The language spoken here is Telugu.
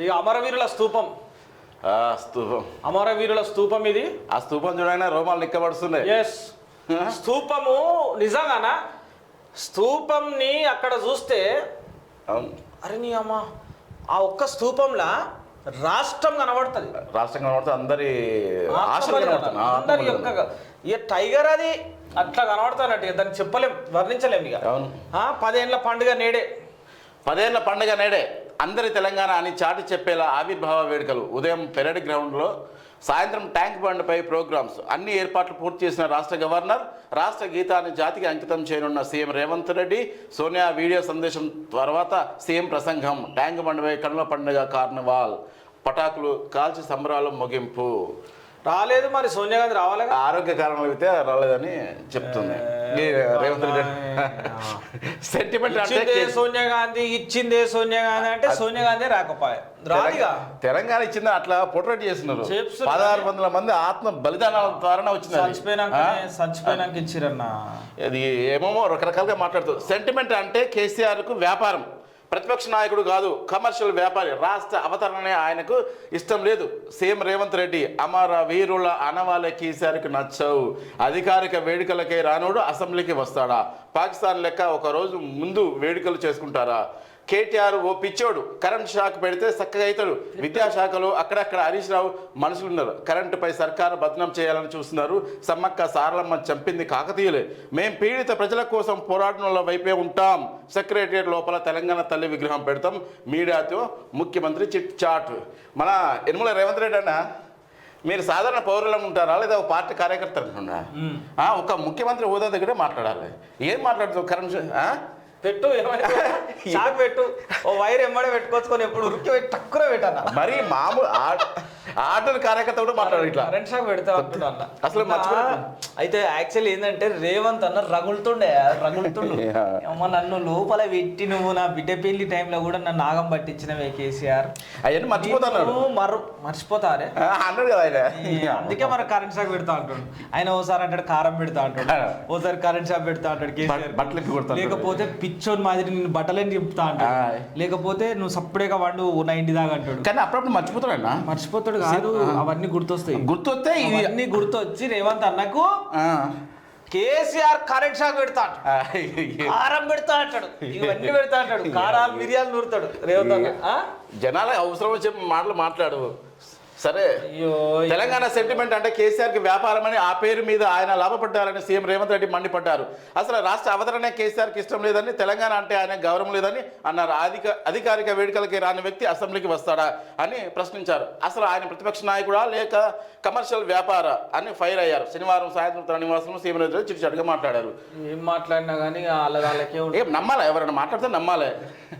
ఇక అమరవీరుల స్తూపం ఆ స్తూపం అమరవీరుల స్తూపం ఇది? ఆ స్తూపం చూడగానే రోమాలు నిక్కబడుతున్నాయి. ఎస్ స్తూపము నిజంగానా? స్తూపంని అక్కడ చూస్తే అరే నీ అమ్మ ఆ ఒక్క స్తూపంలా రాష్ట్రం కనబడుతుంది. రాష్ట్రం కనబడుతుంది అందరి అందరి యొక్క ఇక టైగర్ అది? అట్లా కనబడుతున్నట్టు ఇక దాన్ని చెప్పలేం వర్ణించలేం ఇక. అవును. పదేండ్ల పండుగ నేడే. పదేళ్ళ పండుగ నేడే. అందరి తెలంగాణ అని చాటి చెప్పేలా ఆవిర్భావ వేడుకలు. ఉదయం పెరడ్ గ్రౌండ్లో సాయంత్రం ట్యాంక్ బండ్పై ప్రోగ్రామ్స్. అన్ని ఏర్పాట్లు పూర్తి చేసిన రాష్ట్ర గవర్నర్ రాష్ట్ర గీతాన్ని జాతికి అంకితం చేయనున్న సీఎం రేవంత్ రెడ్డి సోనియా వీడియో సందేశం తర్వాత సీఎం ప్రసంగం. ట్యాంక్ బండ్పై కనుల పండుగ కార్నివాల్. పటాకులు కాల్చి సంబరాలు ముగింపు. రాలేదు మరి సోనియా గాంధీ రావాలిగా? ఆరోగ్య కారణాలు అయితే రాలేదని చెప్తుంది. రేవంత్ రెడ్డి సెంటిమెంట్ అంటే సోనియా గాంధీ ఇచ్చిందే సోనియా గాంధీ అంటే సోనియా గాంధీ రాకపోయా. రాదుగా తెలంగాణ ఇచ్చింది? అట్లా పోర్ట్రేట్ చేస్తున్నారు. పదహారు వందల మంది ఆత్మ బలిదానాల ద్వారా వచ్చింది. చచ్చిపోయినాక? చచ్చిపోయినాక ఇచ్చిరన్న. అది ఏమేమో రకరకాలుగా మాట్లాడుతారు సెంటిమెంట్ అంటే కేసీఆర్కు వ్యాపారం. ప్రతిపక్ష నాయకుడు కాదు కమర్షియల్ వ్యాపారి రాష్ట్ర అవతరణనే ఆయనకు ఇష్టం లేదు. సీఎం రేవంత్ రెడ్డి అమర వీరుల అనవాలే కీసారికి నచ్చవు. అధికారిక వేడుకలకే రానోడు అసెంబ్లీకి వస్తాడా? పాకిస్తాన్ లెక్క ఒక రోజు ముందు వేడుకలు చేసుకుంటారా? కేటీఆర్ ఓ పిచ్చోడు. కరెంట్ షాక్ పెడితే చక్కగా అవుతాడు. విద్యాశాఖలో అక్కడక్కడ హరీష్ రావు మనుషులు ఉన్నారు కరెంటుపై సర్కారు బదనం చేయాలని చూస్తున్నారు. సమ్మక్క సారలమ్మ చంపింది కాకతీయులే. మేం పీడిత ప్రజల కోసం పోరాటంలో వైపే ఉంటాం. సెక్రటరియట్ లోపల తెలంగాణ తల్లి విగ్రహం పెడతాం. మీడియాతో ముఖ్యమంత్రి చిట్ చాట్. మన యనుమల రేవంత్ రెడ్డి అన్న మీరు సాధారణ పౌరులను ఉంటారా? లేదా ఒక పార్టీ కార్యకర్త అనుకున్నారా? ఒక ముఖ్యమంత్రి హోదా దగ్గరే మాట్లాడాలి. ఏం మాట్లాడుతావు? కరెంట్? పెట్టు షాక్ పెట్టు. ఓ వైర్ ఎమ్మడే పెట్టుకొచ్చుకొని ఎప్పుడు ఉరికి పెట్టి తక్కువ పెట్టన్న. మరి మామూలు ఆటల కార్యకర్త కూడా మాట్లాడు ఇట్లా. కరెంట్ షాక్ పెడతా అన్న. అసలు. అయితే యాక్చువల్లీ ఏంటంటే రేవంత్ అన్న రగులుతుండే రగులుతుండు. అమ్మ నన్ను లోపల పెట్టి నువ్వు నా బిడ్డ పెళ్ళి టైంలో కూడా నన్ను ఆగం పట్టించినవే కేసీఆర్. అవన్నీ మర్చిపోతున్నాడు నువ్వు మరు మర్చిపోతారే? అన్నాడు కదా ఆయన. అందుకే మన కరెంట్ షాక్ పెడతా అంటాడు. ఆయన ఓసారి అంటాడు కారం పెడతా అంటాడు. ఓసారి కరెంట్ షాక్ పెడతా అంటాడు కేసీఆర్. అంటాడు. లేకపోతే పిచ్చోని మాదిరి నేను బట్టలని చెప్తా అంటాడు. ఆయ్. లేకపోతే నువ్వు సప్పుడేగా వండు నైన్టీ దాకా అంటాడు. కానీ అప్పుడప్పుడు మర్చిపోతాడు మర్చిపోతాడు కాదు అవన్నీ గుర్తొస్తాయి. గుర్తొస్తే ఇవన్నీ గుర్తొచ్చి రేవంత్ అన్నకు. కేసీఆర్ కరెంట్ షాక్ పెడతా కారం పెడతా అంటాడు. ఇవన్నీ పెడతా అంటాడు. కారాలు మిరియాలు నూరుతాడు రేవంత్ అన్న. ఆ? జనాల అవసరం వచ్చే మాటలు మాట్లాడు. సరే. తెలంగాణ సెంటిమెంట్ అంటే కేసీఆర్కి వ్యాపారం అని ఆ పేరు మీద ఆయన లాభపడ్డారని సీఎం రేవంత్ రెడ్డి మండిపడ్డారు. అసలు రాష్ట్ర అవతరణ కేసీఆర్కి ఇష్టం లేదని తెలంగాణ అంటే ఆయన గౌరవం లేదని అన్నారు. అధిక అధికారిక వేడుకలకి రాని వ్యక్తి అసెంబ్లీకి వస్తాడా అని ప్రశ్నించారు. అసలు ఆయన ప్రతిపక్ష నాయకుడా లేక కమర్షియల్ వ్యాపార అని ఫైర్ అయ్యారు. శనివారం సాయంత్రం తన నివాసంలో సీఎం రేవంత్ రెడ్డి చిట్టుచాటుగా మాట్లాడారు. ఏం మాట్లాడినా కానీ వాళ్ళ వాళ్ళకే నమ్మాలా? ఎవరైనా మాట్లాడితే నమ్మాలి.